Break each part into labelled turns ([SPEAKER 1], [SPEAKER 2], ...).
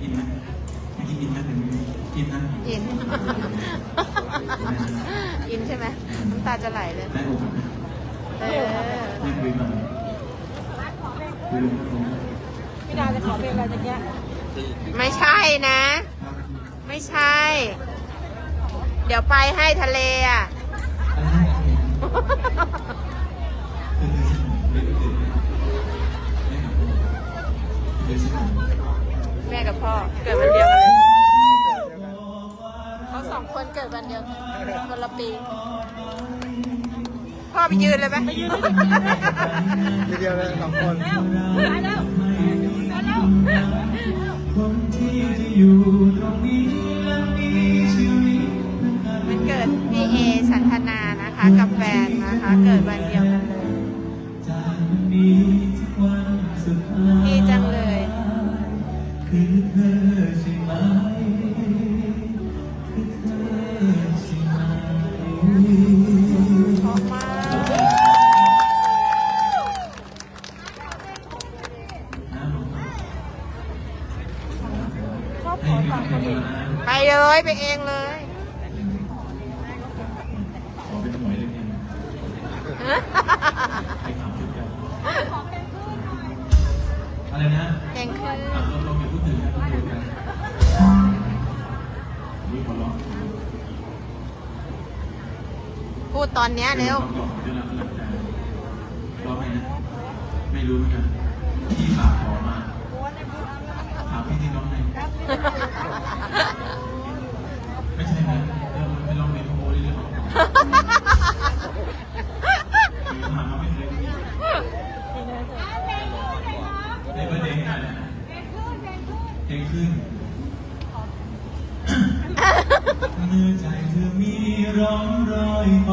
[SPEAKER 1] อินไหมเมื่อกี้อินไหมเป็นอินนะ
[SPEAKER 2] อิน อินใช่ไหมน้ำตาจะไหลเลย
[SPEAKER 1] ได้อกหักไหม
[SPEAKER 2] เออ
[SPEAKER 1] ไม่คุยมาคุยลงตรง
[SPEAKER 3] พี่ดาจะขอเพลงอะไรตะเกีย
[SPEAKER 2] ไม่ใช่นะ ไม่ใช่ เดี๋ยวไปให้ทะเลอะ
[SPEAKER 1] อะไร
[SPEAKER 2] กับพ่อ เกิดวันเดียวกันเลยเขาสองคนเกิดวันเดียวกันคนละปี พ่อไปยืนเลยไหมไปยืน
[SPEAKER 4] ทีเดียวเลยสองคน
[SPEAKER 3] มาแล้วมาแล้ว
[SPEAKER 1] คนที่จะอยู่ตรงนี้และมีชีวิต
[SPEAKER 2] มันเกิดพี่เอสันทนานะคะ กับแฟนนะคะ เกิดวันเดียว
[SPEAKER 1] ไป
[SPEAKER 2] เลยไปเองเลย
[SPEAKER 1] ขอเป็นหน่วยเลยเนี่ยไปถามจุดกันอะไรนะ
[SPEAKER 2] เพลงคือ
[SPEAKER 1] อะเราเราอย่าพูดถึงนะพูดกันนี่ขอร้อง
[SPEAKER 2] พูดตอนเนี้ยเร็ว
[SPEAKER 1] คำตอบเดี๋ยวเราหลังจากร้องไงนะไม่รู้เหมือนกันพี่ฝากขอมาถามพี่ที่ร้อง ไม่ใช่ไหมเออมันเป็นร้องเพลงขโมยเรื่องของถามาไม่เคยในประเด็นอะไรนะเพลงขึ้นเมื่อใจเธอมีร่องรอยป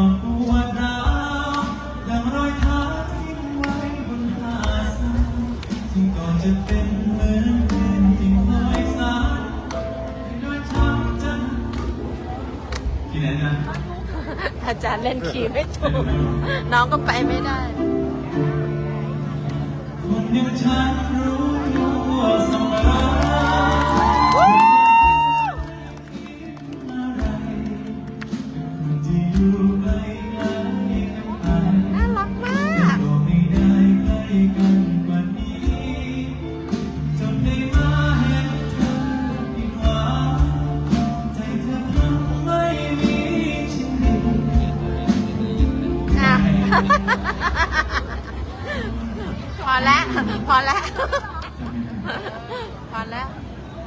[SPEAKER 1] เล่น
[SPEAKER 2] คีย์ไม่ถูก น้องก็ไปไม่ได้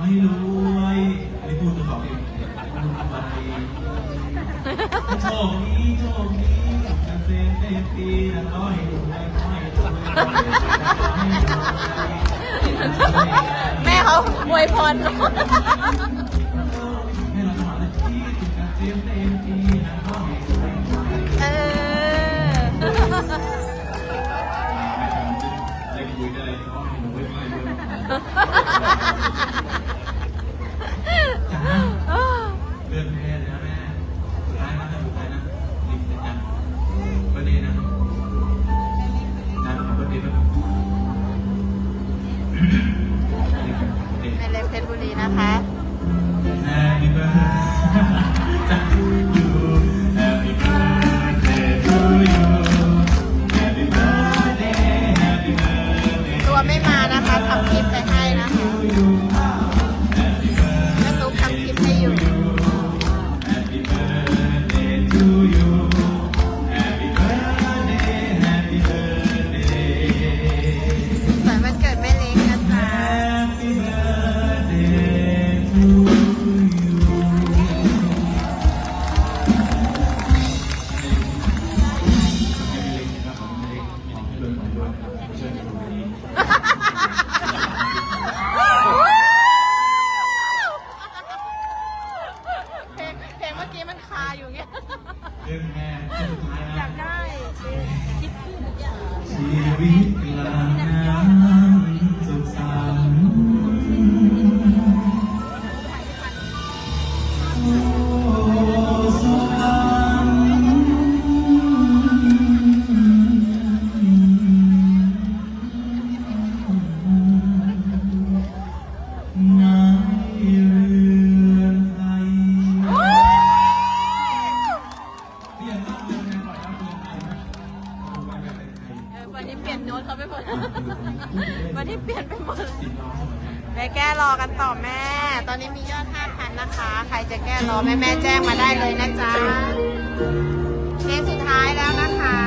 [SPEAKER 1] ไม่รู้ไว้
[SPEAKER 2] อั
[SPEAKER 1] นนี้พูดตัวเขาเองไปโชคดีโชคดีจะเซนเซนตีนะร้อยรวยร้อยรวย
[SPEAKER 2] แม่เขาอวยพร
[SPEAKER 1] นะคะ Happy birthday to you Happy birthday to you Happy birthday Happy birthday
[SPEAKER 2] ตัวไม่มานะคะทำคลิปไปให้นะคะื่อกี้มันคาอยู่เงี้ย เดินแทนสุาอยากได้คิดคู่อยาง ชีวิตกลางน้ำ วันนี้เปลี่ยนโน้ตเขาไปหมด วันนี้เปลี่ยนไปหมดไปแก้รอกันต่อแม่ ตอน
[SPEAKER 4] นี้มียอดห้า
[SPEAKER 2] พันนะคะ ใครจะแก้รอแม่แม่แจ้งมาได้เลยนะ
[SPEAKER 1] จ๊ะ
[SPEAKER 2] เพลสุ
[SPEAKER 1] ด
[SPEAKER 2] ท้ายแล้วนะคะ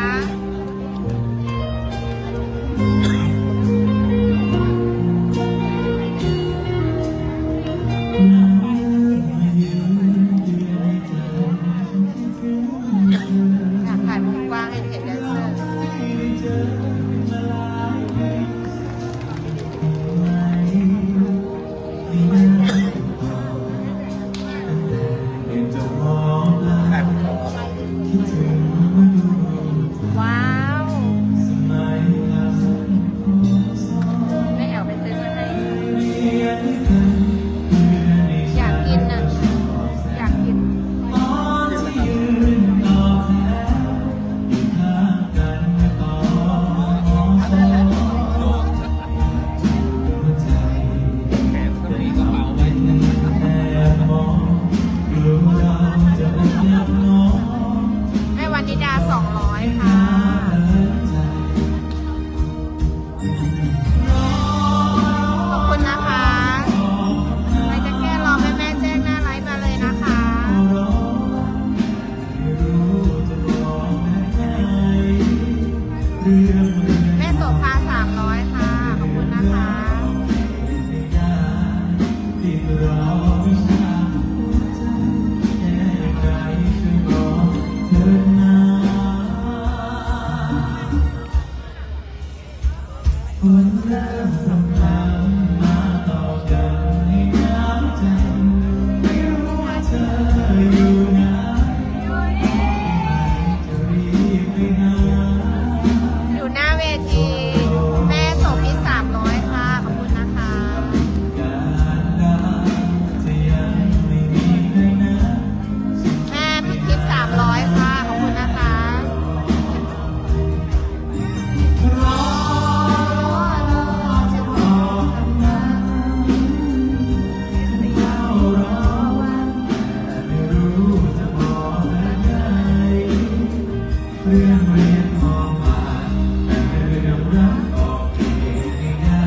[SPEAKER 1] เรื่องเรียนมอผ่านแต่เรื่องรักออกเองไม่ได้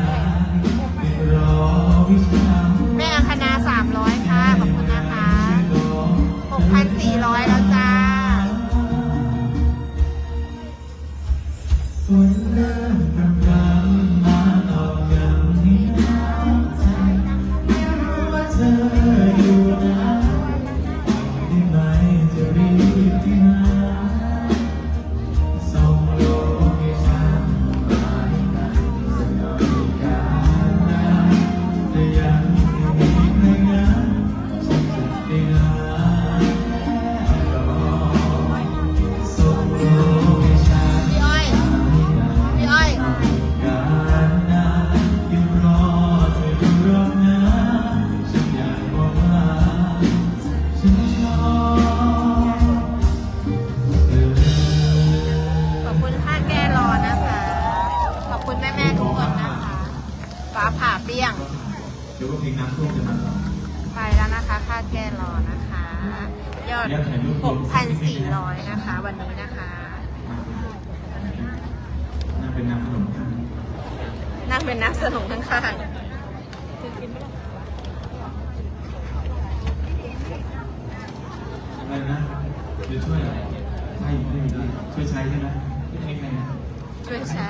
[SPEAKER 1] ไม่รอวิชา
[SPEAKER 2] แม่คณา300ค่ะ ขอบคุณนะคะ6,400แล้วจ้า
[SPEAKER 1] ฝนเริ่ ยอด
[SPEAKER 2] 6,400 นะคะ วันนี้นะคะ
[SPEAKER 1] น่าเป็นน้ำขนมครับ
[SPEAKER 2] นั่งเป็นนักสนุกข้าง
[SPEAKER 1] อะไรนะเดี๋ยวช่วยใช่ไม่มีด้วยช่วยใช้ใช่ไหมไม่ใช่ใครนะ
[SPEAKER 2] ๆช่วยใช้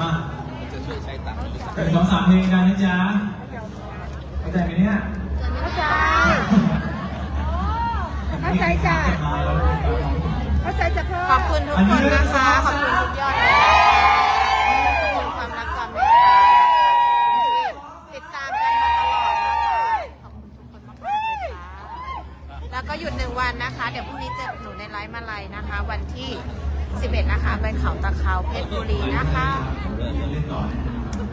[SPEAKER 1] มา
[SPEAKER 4] จะช่วยใช้ตังค์
[SPEAKER 1] หนึ่งสองสามเพลงกันนะจ๊ะเข้าใจไหมเนี่ย
[SPEAKER 3] เข้าใจเข้า ใจจ้ะเข้าใจจะพ่อ
[SPEAKER 2] ขอบคุณทุกคนนะคะ ขอบคุณทุกยอดความรักความเมตตาติดตามกันมาตลอดนะคะขอบคุณทุกคนมากๆเลยค่ะแล้วก็หยุดหนึ่งวันนะคะ เดี๋ยวพรุ่งนี้เจอหนูในไลฟ์มาลัยนะคะ วันที่ 11 นะคะไปเขาตะเขาเพชรบุรีนะคะ